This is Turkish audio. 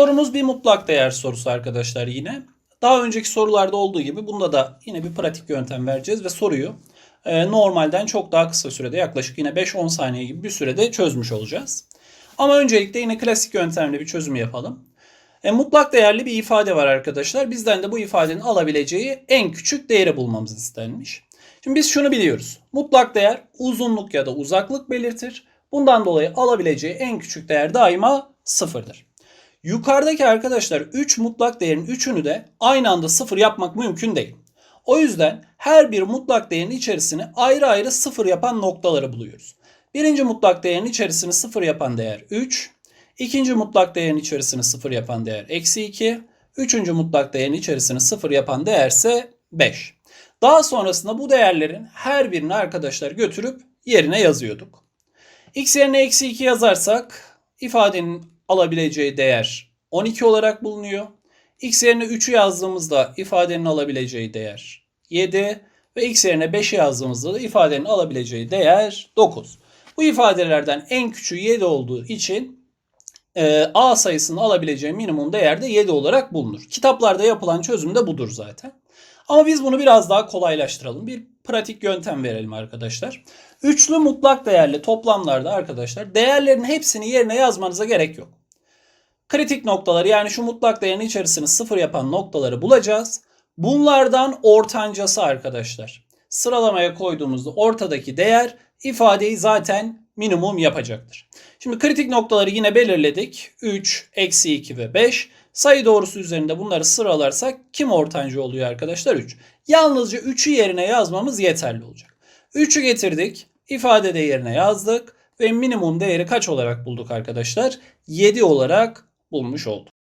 Sorumuz bir mutlak değer sorusu arkadaşlar yine. Daha önceki sorularda olduğu gibi bunda da yine bir pratik yöntem vereceğiz ve soruyu e, normalden çok daha kısa sürede yaklaşık yine 5-10 saniye gibi bir sürede çözmüş olacağız. Ama öncelikle yine klasik yöntemle bir çözüm yapalım. E, mutlak değerli bir ifade var arkadaşlar. Bizden de bu ifadenin alabileceği en küçük değeri bulmamız istenmiş. Şimdi biz şunu biliyoruz. Mutlak değer uzunluk ya da uzaklık belirtir. Bundan dolayı alabileceği en küçük değer daima sıfırdır. Yukarıdaki arkadaşlar 3 mutlak değerin 3'ünü de aynı anda sıfır yapmak mümkün değil. O yüzden her bir mutlak değerin içerisini ayrı ayrı sıfır yapan noktaları buluyoruz. Birinci mutlak değerin içerisini sıfır yapan değer 3. İkinci mutlak değerin içerisini sıfır yapan değer eksi 2. Üçüncü mutlak değerin içerisini sıfır yapan değer ise 5. Daha sonrasında bu değerlerin her birini arkadaşlar götürüp yerine yazıyorduk. X yerine eksi 2 yazarsak ifadenin alabileceği değer 12 olarak bulunuyor. X yerine 3'ü yazdığımızda ifadenin alabileceği değer 7 ve x yerine 5'i yazdığımızda da ifadenin alabileceği değer 9. Bu ifadelerden en küçüğü 7 olduğu için e, A sayısının alabileceği minimum değer de 7 olarak bulunur. Kitaplarda yapılan çözüm de budur zaten. Ama biz bunu biraz daha kolaylaştıralım. Bir pratik yöntem verelim arkadaşlar. Üçlü mutlak değerli toplamlarda arkadaşlar değerlerin hepsini yerine yazmanıza gerek yok. Kritik noktaları yani şu mutlak değerin içerisini sıfır yapan noktaları bulacağız. Bunlardan ortancası arkadaşlar. Sıralamaya koyduğumuzda ortadaki değer ifadeyi zaten minimum yapacaktır. Şimdi kritik noktaları yine belirledik. 3, eksi 2 ve 5. Sayı doğrusu üzerinde bunları sıralarsak kim ortancı oluyor arkadaşlar? 3. Yalnızca 3'ü yerine yazmamız yeterli olacak. 3'ü getirdik. ifade değerine yazdık. Ve minimum değeri kaç olarak bulduk arkadaşlar? 7 olarak bulmuş olduk.